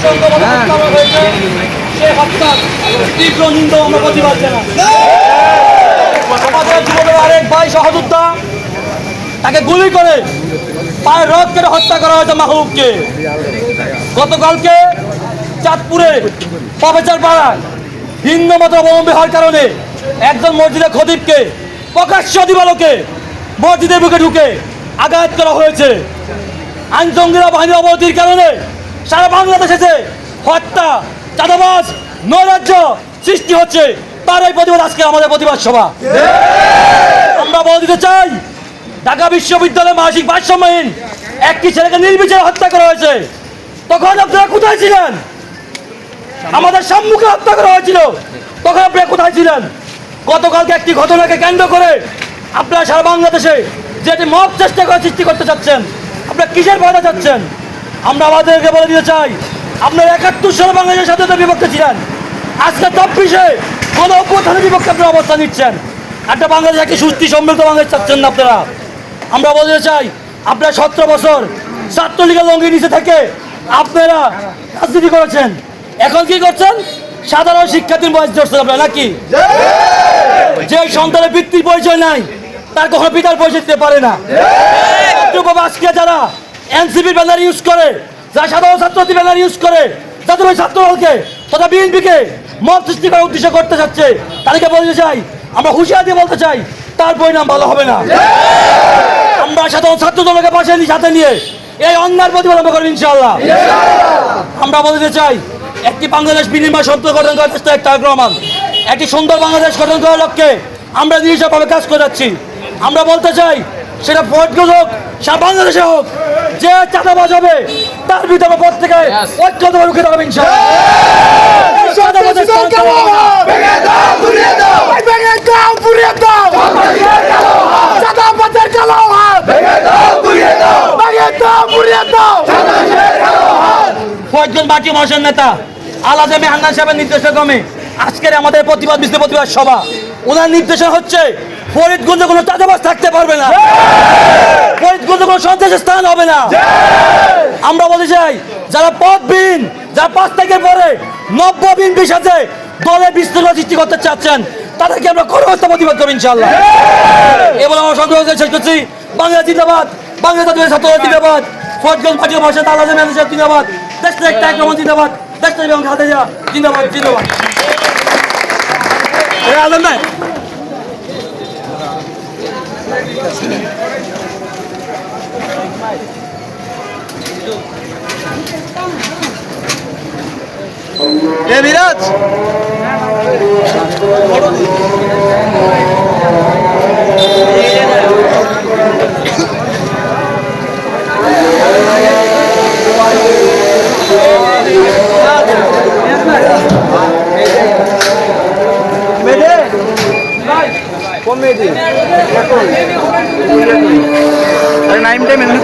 সে তাকে গুলি করে পায়ের রথ কেটে হত্যা করা হয়েছে মাহবুবকে। গতকালকে চাঁদপুরে প্রফেসর পাড়ায় ভিন্ন মত অবলম্বী হওয়ার কারণে একজন মসজিদের খতিবকে, প্রকাশ্য দিবালোকে মসজিদের বুকে ঢুকে আঘাত করা হয়েছে। আইন জঙ্গিরা বাহিনীর অবনতির কারণে সারা বাংলাদেশে যে হত্যা, চাঁদাবাজ, নৈরাজ্য সৃষ্টি হচ্ছে তার এই প্রতিবাদ আজকে আমাদের প্রতিবাদ সভা। আমরা বলে দিতে চাই, ঢাকা বিশ্ববিদ্যালয়ে মাসিক ভারসাম্যহীন একটি ছেলেকে নির্বিচারে হত্যা করা হয়েছে। তখন আপনারা কোথায় ছিলেন? আমাদের সম্মুখে হত্যা করা হয়েছিল। তখন আপনারা কোথায় ছিলেন? গতকালকে একটি ঘটনাকে কেন্দ্র করে আপনারা সারা বাংলাদেশে যে একটি মব চেষ্টা করে সৃষ্টি করতে চাচ্ছেন, আপনারা কিসের ভয়টা চাচ্ছেন? আমরা আমাদেরকে বলে দিতে চাই আপনারা একাত্তর সালে বাংলাদেশের সাথে বিপক্ষে ছিলেন। আজকে চব্বিশে কোনো অভ্যুত্থানের বিপক্ষে আপনারা অবস্থান নিচ্ছেন। একটা বাংলাদেশ একটি সুস্থি সমৃদ্ধ বাংলাদেশ চাচ্ছেন না আপনারা। আমরা বলতে চাই আপনারা সতেরো বছর ছাত্রলীগের লঙ্গি নিচে থেকে আপনারা রাজনীতি করেছেন। এখন কি করছেন? সাধারণ শিক্ষার্থীর বয়স ধরছেন আপনারা নাকি? যে সন্তানের বৃত্তির পরিচয় নাই তার কখনো পিতার পরিচয় দিতে পারে না। আজকে যারা এনসিপির ব্যানার ইউজ করে, যারা সাধারণ ছাত্রী ব্যানার ইউজ করে, যাদের ওই ছাত্র দলকে তথা বিএনপিকে মত সৃষ্টি করার উদ্দেশ্য করতে চাচ্ছে তাদেরকে বলতে চাই, আমরা হুঁশিয়ার দিয়ে বলতে চাই, তার পরিণাম ভালো হবে না। আমরা সাধারণ ছাত্র দলকে পাশে সাথে নিয়ে এই অন্যার প্রতিবাদ আমরা করব ইনশাআল্লাহ। আমরা বলতে চাই, একটি বাংলাদেশ বিনিময় সত্য গঠন করার চেষ্টা একটা রহমান একটি সুন্দর বাংলাদেশ গঠন করার লক্ষ্যে আমরা নিরীক্ষভাবে কাজ করে যাচ্ছি। আমরা বলতে চাই, সেটা ভোটগুলো হোক সারা বাংলাদেশে হোক যে চাঁদাবাজ হবে তার বিরুদ্ধে আমরা থেকে ঐক্যভাবে রুখে দাঁড়াবো ইনশাআল্লাহ। এই চাঁদাবাজের স্থান দেওয়া হবে না। ভেঙে দাও পুড়িয়ে দাও। ভেঙে দাও পুড়িয়ে দাও। সাদা পাতের কালো হাত। ভেঙে দাও পুড়িয়ে দাও। ভেঙে দাও পুড়িয়ে দাও। কয়েকজন বাকি মহাশয় নেতা আলাদা মেহান্না সাহেবের নির্দেশক্রমে আজকের আমাদের প্রতিবাদ বিশ্ব প্রতিবাদ সভা। ওনার নির্দেশন হচ্ছে ফরিদগঞ্জে কোনো চাঁদাবাজ থাকতে পারবে না। ফরিদগঞ্জে স্থান হবে না। আমরা বলতে চাই যারা পদবিহীন যারা পাঁচ তারিখের পরে নব্য বিএনপির সাথে দলে বিশৃঙ্খলা সৃষ্টি করতে চাচ্ছেন তাদেরকে আমরা কর্মস্থ প্রতিবাদ করব ইনশাল্লাহ এবার আমরা সংগ্রহ শেষ করছি। বাংলা জিন্দাবাদ বাংলা জাতীয় ছাত্র জিন্দাবাদ ফরিদগঞ্জ পার্টির ভাষা আলাদা ম্যানেজার জিন্দাবাদ দেশটা একটা একরকম জিন্দাবাদ দেশটা এবং যা জিন্দাবাদ জিন্দাবাদ। আলম ভাই। এ বিরাজ! আরে নাইম টাইম এমনি